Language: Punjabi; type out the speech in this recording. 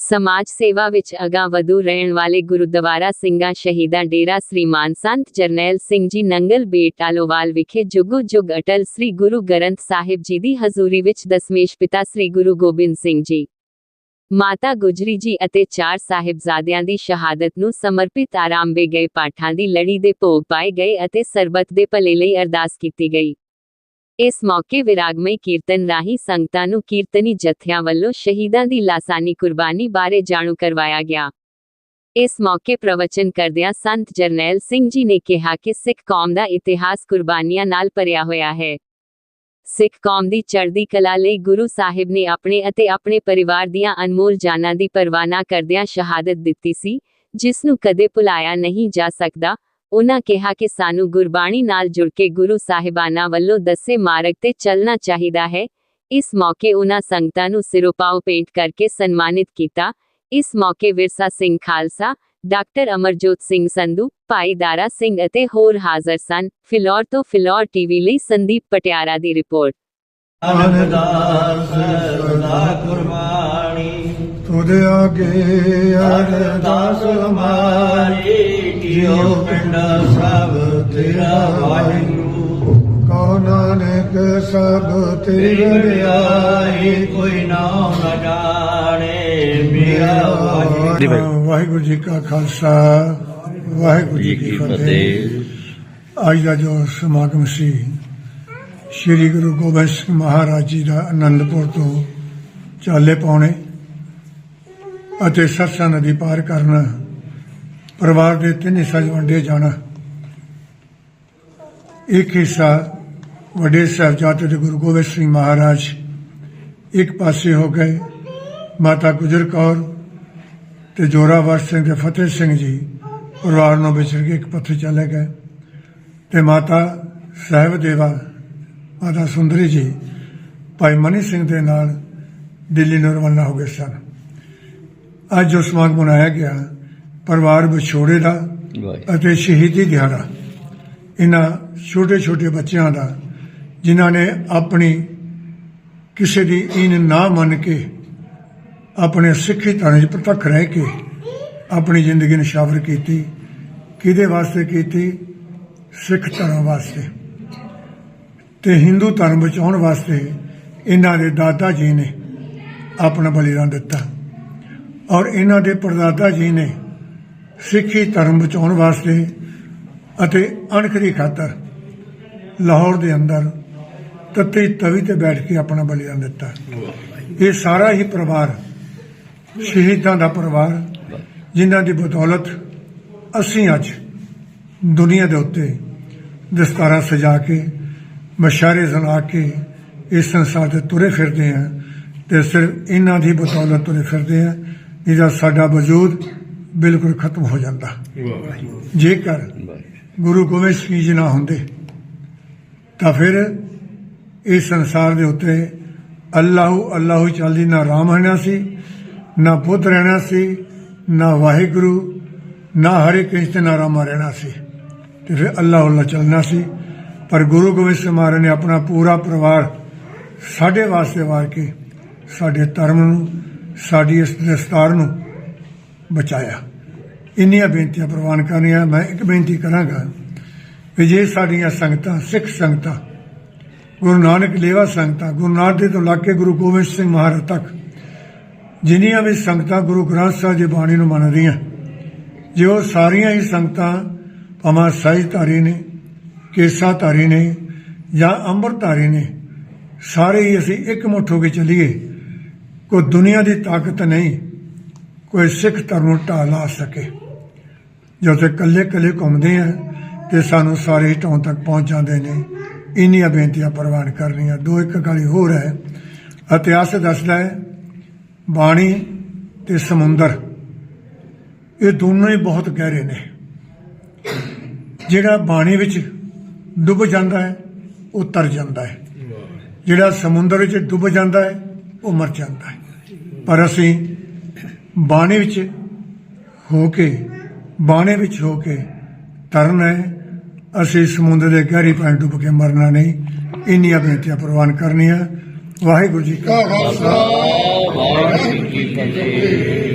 ਸਮਾਜ ਸੇਵਾ ਵਿੱਚ ਅਗਾਂਹ ਵਧੂ ਰਹਿਣ ਵਾਲੇ ਗੁਰਦੁਆਰਾ ਸਿੰਘਾਂ ਸ਼ਹੀਦਾਂ ਡੇਰਾ ਸ੍ਰੀਮਾਨ ਸੰਤ ਜਰਨੈਲ ਸਿੰਘ ਜੀ ਨੰਗਲ ਬੇਟਾਲੋਵਾਲ ਵਿਖੇ ਜੁਗੋ ਜੁਗ ਅਟਲ ਸ੍ਰੀ ਗੁਰੂ ਗ੍ਰੰਥ ਸਾਹਿਬ ਜੀ ਦੀ ਹਜ਼ੂਰੀ ਵਿੱਚ ਦਸਮੇਸ਼ ਪਿਤਾ ਸ੍ਰੀ ਗੁਰੂ ਗੋਬਿੰਦ ਸਿੰਘ ਜੀ। ਮਾਤਾ ਗੁਜਰੀ ਜੀ ਅਤੇ ਚਾਰ ਸਾਹਿਬਜ਼ਾਦਿਆਂ ਦੀ ਸ਼ਹਾਦਤ ਨੂੰ ਸਮਰਪਿਤ ਆਰੰਭੇ ਗਏ ਪਾਠਾਂ ਦੀ ਲੜੀ ਦੇ ਭੋਗ ਪਾਏ ਗਏ ਅਤੇ ਸਰਬੱਤ ਦੇ ਭਲੇ ਲਈ ਅਰਦਾਸ ਕੀਤੀ ਗਈ। ਇਸ ਮੌਕੇ ਵਿਰਾਗਮਈ ਕੀਰਤਨ ਰਾਹੀਂ ਸੰਗਤਾਂ ਨੂੰ ਕੀਰਤਨੀ ਜਥਿਆਂ ਵੱਲੋਂ ਸ਼ਹੀਦਾਂ ਦੀ ਲਾਸਾਨੀ ਕੁਰਬਾਨੀ ਬਾਰੇ ਜਾਣੂ ਕਰਵਾਇਆ ਗਿਆ। ਇਸ ਮੌਕੇ ਪ੍ਰਵਚਨ ਕਰਦਿਆਂ ਸੰਤ ਜਰਨੈਲ ਸਿੰਘ ਜੀ ਨੇ ਕਿਹਾ ਕਿ ਸਿੱਖ ਕੌਮ ਦਾ ਇਤਿਹਾਸ ਕੁਰਬਾਨੀਆਂ ਨਾਲ ਭਰਿਆ ਹੋਇਆ ਹੈ। ਸਿੱਖ ਕੌਮ ਦੀ ਚੜ੍ਹਦੀ ਕਲਾ ਲਈ ਗੁਰੂ ਸਾਹਿਬ ਨੇ ਆਪਣੇ ਅਤੇ ਆਪਣੇ ਪਰਿਵਾਰ ਦੀਆਂ ਅਨਮੋਲ ਜਾਨਾਂ ਦੀ ਪਰਵਾਹ ਨਾ ਕਰਦਿਆਂ ਸ਼ਹਾਦਤ ਦਿੱਤੀ ਸੀ, ਜਿਸ ਨੂੰ ਕਦੇ ਭੁਲਾਇਆ ਨਹੀਂ ਜਾ ਸਕਦਾ ਉਨ੍ਹਾਂ ਕਿਹਾ ਕਿ ਸਾਨੂੰ ਗੁਰਬਾਣੀ ਨਾਲ ਜੁੜ ਕੇ ਗੁਰੂ ਸਾਹਿਬਾਨਾਂ ਵੱਲੋਂ ਦੱਸੇ ਮਾਰਗ ਤੇ ਚੱਲਣਾ ਚਾਹੀਦਾ ਹੈ। ਇਸ ਮੌਕੇ ਉਨ੍ਹਾਂ ਸੰਗਤਾਂ ਨੂੰ ਸਿਰੋਪਾਓ ਪੇਂਟ ਕਰਕੇ ਸਨਮਾਨਿਤ ਕੀਤਾ। ਇਸ ਮੌਕੇ ਵਿਰਸਾ ਸਿੰਘ ਖਾਲਸਾ, ਡਾਕਟਰ ਅਮਰਜੋਤ ਸਿੰਘ ਸੰਧੂ, ਭਾਈ ਦਾਰਾ ਸਿੰਘ ਅਤੇ ਹੋਰ ਹਾਜ਼ਰ ਸਨ। ਫਿਲੌਰ ਤੋਂ ਫਿਲੌਰ ਟੀਵੀ ਲਈ ਸੰਦੀਪ ਪਟਿਆਰਾ ਦੀ ਰਿਪੋਰਟ। ਅਰਦਾਸ ਸਦਾ ਕੁਰਬਾਨੀ ਤੁਧ ਆਗੇ ਅਰਦਾਸ ਹਮਾਰੀ ਕੀਓ ਪਿੰਡ ਸਭ ਤੇਰਾ ਵਾਹਿਗੁਰੂ। ਕਉ ਨਾਨਕ ਸਭ ਤੇਰੀ ਵਿਆਹੀ ਕੋਈ ਨਾਮ ਨਾ ਜਾਣੇ ਮੇਰਾ ਵਾਹਿਗੁਰੂ। ਵਾਹਿਗੁਰੂ। ਜੀ ਕਾ ਖਾਲਸਾ ਵਾਹਿਗੁਰੂ ਜੀ ਕੀ ਫਤਿਹ। ਅੱਜ ਦਾ ਜੋ ਸਮਾਗਮ ਸੀ ਸ੍ਰੀ ਗੁਰੂ ਗੋਬਿੰਦ ਸਿੰਘ ਮਹਾਰਾਜ ਜੀ ਦਾ ਆਨੰਦਪੁਰ ਤੋਂ ਚਾਲੇ ਪਾਉਣੇ। ਅਤੇ ਸਰਸਾ ਨਦੀ ਪਾਰ ਕਰਨਾ, ਪਰਿਵਾਰ ਦੇ ਤਿੰਨ ਹਿੱਸਾ 'ਚ ਵੰਡੇ ਜਾਣਾ। ਇੱਕ ਹਿੱਸਾ ਵੱਡੇ ਸਾਹਿਬਜ਼ਾਦੇ ਦੇ ਗੁਰੂ ਗੋਬਿੰਦ ਸਿੰਘ ਮਹਾਰਾਜ, ਇੱਕ ਪਾਸੇ ਹੋ ਗਏ ਮਾਤਾ ਗੁਜਰ ਕੌਰ ਤੇ ਜੋਰਾਵਰ ਸਿੰਘ ਤੇ ਫਤਿਹ ਸਿੰਘ ਜੀ, ਪਰਿਵਾਰ ਨੂੰ ਵਿਛੜ ਕੇ ਇੱਕ ਪੱਥੇ ਚਲੇ ਗਏ ਤੇ ਮਾਤਾ ਸਾਹਿਬ ਦੇਵਾ ਮਾਤਾ ਸੁੰਦਰੀ ਜੀ, ਭਾਈ ਮਨੀ ਸਿੰਘ ਦੇ ਨਾਲ ਦਿੱਲੀ ਨੂੰ ਰਵਾਨਾ ਹੋ ਗਏ ਸਨ। ਅੱਜ ਜੋ ਸਮਾਗਮ ਮਨਾਇਆ ਗਿਆ ਪਰਿਵਾਰ ਵਿਛੋੜੇ ਦਾ ਅਤੇ ਸ਼ਹੀਦੀ ਦਿਹਾੜਾ। ਇਹਨਾਂ ਛੋਟੇ ਛੋਟੇ ਬੱਚਿਆਂ ਦਾ ਜਿਨ੍ਹਾਂ ਨੇ ਆਪਣੀ ਕਿਸੇ ਦੀ ਇਨ ਨਾ ਮੰਨ ਕੇ ਆਪਣੇ ਸਿੱਖੀ ਧਰਮ 'ਚ ਪ੍ਰਤੱਖ ਰਹਿ ਕੇ ਆਪਣੀ ਜ਼ਿੰਦਗੀ ਨਿਸ਼ਾਵਰ ਕੀਤੀ ਕਿਹਦੇ ਵਾਸਤੇ ਕੀਤੀ? ਸਿੱਖ ਧਰਮ ਵਾਸਤੇ। ਤੇ ਹਿੰਦੂ ਧਰਮ ਬਚਾਉਣ ਵਾਸਤੇ ਇਹਨਾਂ ਦੇ ਦਾਦਾ ਜੀ ਨੇ ਆਪਣਾ ਬਲੀਦਾਨ ਦਿੱਤਾ। ਔਰ ਇਹਨਾਂ ਦੇ ਪਰਦਾਦਾ ਜੀ ਨੇ ਸਿੱਖੀ ਧਰਮ ਬਚਾਉਣ ਵਾਸਤੇ ਅਤੇ ਅਣਖ ਦੀ ਖਾਤਰ ਲਾਹੌਰ ਦੇ ਅੰਦਰ ਤੱਤੀ ਤਵੀ ਤੇ ਬੈਠ ਕੇ ਆਪਣਾ ਬਲੀਦਾਨ ਦਿੱਤਾ। ਇਹ ਸਾਰਾ ਹੀ ਪਰਿਵਾਰ, ਸ਼ਹੀਦਾਂ ਦਾ ਪਰਿਵਾਰ, ਜਿਨ੍ਹਾਂ ਦੀ ਬਦੌਲਤ ਅਸੀਂ ਅੱਜ ਦੁਨੀਆ ਦੇ ਉੱਤੇ ਦਸਤਾਰਾਂ ਸਜਾ ਕੇ, ਮਸ਼ਾਰੇ ਜ਼ਲਾ ਕੇ ਇਸ ਸੰਸਾਰ ਤੇ ਤੁਰੇ ਫਿਰਦੇ ਹਾਂ ਤੇ ਸਿਰਫ ਇਹਨਾਂ ਦੀ ਬਦੌਲਤ ਤੁਰੇ ਫਿਰਦੇ ਹਾਂ। ਇਹਦਾ ਸਾਡਾ ਵਜੂਦ ਬਿਲਕੁਲ ਖਤਮ ਹੋ ਜਾਂਦਾ। ਜੇਕਰ ਗੁਰੂ ਗੋਬਿੰਦ ਸਿੰਘ ਜੀ ਨਾ ਹੁੰਦੇ ਤਾਂ ਫਿਰ ਇਸ ਸੰਸਾਰ ਦੇ ਉੱਤੇ ਅੱਲਾਹੁ ਅੱਲਾਹੁ ਚੱਲਦੀ ਨਾ ਰਾਮ ਰਹਿਣਾ ਸੀ ਨਾ ਬੁੱਧ ਰਹਿਣਾ ਸੀ ਨਾ ਵਾਹਿਗੁਰੂ ਨਾ ਹਰੇ ਕ੍ਰਿਸ਼ਨ ਨਾ ਰਾਮਾ ਰਹਿਣਾ ਸੀ। ਤੇ ਫਿਰ ਅੱਲਾਹ ਅੱਲਾਹ ਚੱਲਣਾ ਸੀ। ਪਰ ਗੁਰੂ ਗੋਬਿੰਦ ਸਿੰਘ ਮਹਾਰਾਜ ਨੇ ਆਪਣਾ ਪੂਰਾ ਪਰਿਵਾਰ ਸਾਡੇ ਵਾਸਤੇ ਵਾਰ ਕੇ ਸਾਡੇ ਧਰਮ ਨੂੰ ਸਾਡੀ ਇਸ ਦਸਤਾਰ ਨੂੰ ਬਚਾਇਆ। ਇੰਨੀਆਂ ਬੇਨਤੀਆਂ ਪ੍ਰਵਾਨ ਕਰਨੀਆਂ, ਮੈਂ ਇੱਕ ਬੇਨਤੀ ਕਰਾਂਗਾ ਕਿ ਜੇ ਸਾਡੀਆਂ ਸੰਗਤਾਂ, ਸਿੱਖ ਸੰਗਤਾਂ, ਗੁਰੂ ਨਾਨਕ ਲੇਵਾ ਸੰਗਤਾਂ, ਗੁਰੂ ਨਾਨਕ ਦੇ ਤੋਂ ਲੱਗ ਕੇ ਗੁਰੂ ਗੋਬਿੰਦ ਸਿੰਘ ਮਹਾਰਾਜ ਤੱਕ, ਜਿੰਨੀਆਂ ਵੀ ਸੰਗਤਾਂ ਗੁਰੂ ਗ੍ਰੰਥ ਸਾਹਿਬ ਦੀ ਬਾਣੀ ਨੂੰ ਮੰਨਦੀਆਂ, ਜੇ ਉਹ ਸਾਰੀਆਂ ਹੀ ਸੰਗਤਾਂ ਭਾਵੇਂ ਸਾਈ ਧਾਰੀ ਨੇ, ਕੇਸਾ ਧਾਰੀ ਨੇ ਜਾਂ ਅੰਮ੍ਰਿਤ ਧਾਰੀ ਨੇ, ਸਾਰੇ ਹੀ ਅਸੀਂ ਇੱਕ ਮੁੱਠ ਹੋ ਕੇ ਚੱਲੀਏ। ਕੋਈ ਦੁਨੀਆ ਦੀ ਤਾਕਤ ਨਹੀਂ, ਕੋਈ ਸਿੱਖ ਧਰਮ ਨੂੰ ਢਾਹ ਲਾ ਸਕੇ। ਜਦੋਂ ਤੇ ਕੱਲੇ ਕੱਲੇ ਘੁੰਮਦੇ ਆ ਤੇ ਸਾਨੂੰ ਸਾਰੇ ਢਾਉਣ ਤੱਕ ਪਹੁੰਚ ਜਾਂਦੇ ਨੇ। ਇੰਨੀਆਂ ਬੇਨਤੀਆਂ ਪ੍ਰਵਾਨ ਕਰਨੀਆਂ। ਦੋ ਇੱਕ ਗੱਲ ਹੋਰ ਹੈ। ਇਤਿਹਾਸ ਦੱਸਦਾ ਹੈ, ਬਾਣੀ ਤੇ ਸਮੁੰਦਰ, ਇਹ ਦੋਨੋਂ ਹੀ ਬਹੁਤ ਗਹਿਰੇ ਨੇ। ਜਿਹੜਾ ਬਾਣੀ ਵਿੱਚ ਡੁੱਬ ਜਾਂਦਾ ਹੈ, ਉਹ ਤਰ ਜਾਂਦਾ ਹੈ। ਜਿਹੜਾ ਸਮੁੰਦਰ ਵਿੱਚ ਡੁੱਬ ਜਾਂਦਾ ਹੈ ਉਮਰ ਜਾਂਦਾ ਹੈ। ਪਰ ਅਸੀਂ ਬਾਣੀ ਵਿੱਚ ਹੋ ਕੇ, ਬਾਣੇ ਵਿੱਚ ਹੋ ਕੇ ਤਰਨਾ ਹੈ। ਅਸੀਂ ਸਮੁੰਦਰ ਦੇ ਗਹਿਰੀ ਪਾਣੀ ਡੁੱਬ ਕੇ ਮਰਨਾ ਨਹੀਂ। ਇੰਨੀਆਂ ਬੇਨਤੀਆਂ ਪ੍ਰਵਾਨ ਕਰਨੀਆਂ। ਵਾਹਿਗੁਰੂ ਜੀ ਕਾ ਖਾਲਸਾ। ਵਾਹਿਗੁਰੂ ਜੀ ਕੀ ਫਤਿਹ।